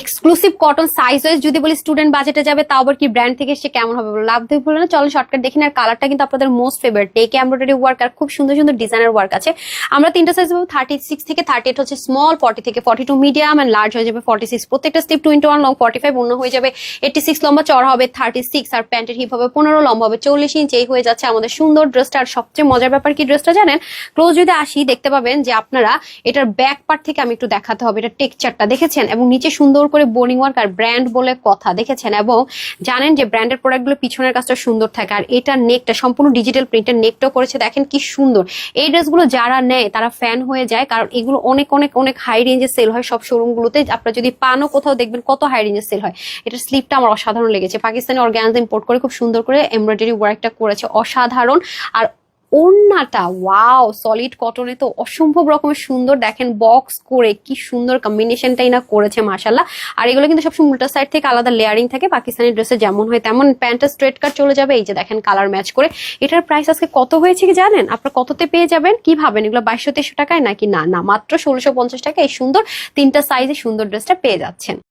Exclusive cotton size wise যদি বলি student বাজেটে যাবে, তাও আবার কি ব্র্যান্ড থেকে সে কেমন হবে লাভ দেখে বলে না? চলো শর্টকাট দেখি না কালারটা কিন্তু আপনাদের মোস্ট ফেভারিট টেকে এমব্রয়ডারি ওয়ার্ক আর খুব সুন্দর সুন্দর ডিজাইনের ওয়ার্ক আছে। আমরা তিনটা সাইজ পাবো থার্টি সিক্স থেকে থার্টি এইট হচ্ছে স্মল ফর্টি থেকে forty two medium and large হয়ে যাবে ফর্টি সিক্স প্রত্যেকটা slip twenty one long forty five অন্য হয়ে যাবে। এইটি সিক্স লম্বা চড় হবে থার্টি সিক্স আর প্যান্টের হিপ হবে, পনেরো লম্বা হবে, চল্লিশ ইঞ্চ এই হয়ে যাচ্ছে আমাদের সুন্দর ড্রেসটা আর সবচেয়ে মজার ব্যাপার কি ড্রেসটা জানেন? ক্লোজ যদি আসি, দেখতে পাবেন যে আপনারা এটার ব্যাক পার্ট থেকে আমি একটু দেখাতে হবে, এটা টেক্সচারটা দেখেছেন? এবং নিচে সুন্দর করে বোরিং ওয়ার্ক আর ব্র্যান্ড বলে কথা, দেখেছেন? এবং জানেন যে ব্র্যান্ডের প্রোডাক্টগুলো পিছনের কাজটা সুন্দর থাকে, আর এটার নেকটা সম্পূর্ণ ডিজিটাল প্রিন্টের নেকটাও করেছে, দেখেন কি সুন্দর। এই ড্রেসগুলো যারা নেয়, তারা ফ্যান হয়ে যায়, কারণ এগুলো অনেক অনেক অনেক হাই রেঞ্জে সেল হয় সব শোরুমগুলোতে আপনারা যদি পানও কোথাও দেখবেন, কত হাই রেঞ্জে সেল হয়। এটার স্লিপটা আমার অসাধারণ লেগেছে। পাকিস্তানি অর্গানজা ইম্পোর্ট করে খুব সুন্দর করে এমব্রয়ডারি ওয়ার্কটা করেছে, অসাধারণ। আর ওড়নাটা ওয়াও সলিড কটনে তো অসম্ভব রকমের সুন্দর, দেখেন বক্স করে কি সুন্দর কম্বিনেশনটাই না করেছে মাসাল্লাহ আর এগুলো কিন্তু সবসময় উল্টা সাইড থেকে আলাদা লেয়ারিং থাকে, পাকিস্তানি ড্রেসে যেমন হয় তেমন প্যান্টটা স্ট্রেট কাট চলে যাবে, এই যে দেখেন কালার ম্যাচ করে। এটার প্রাইস আজকে কত হয়েছে কি জানেন? আপনার কততে পেয়ে যাবেন? কি ভাবেন? এগুলো বাইশশো তেইশশো টাকায় নাকি? না না, মাত্র ষোলোশো পঞ্চাশ টাকা এই সুন্দর তিনটা সাইজে সুন্দর ড্রেসটা পেয়ে যাচ্ছেন।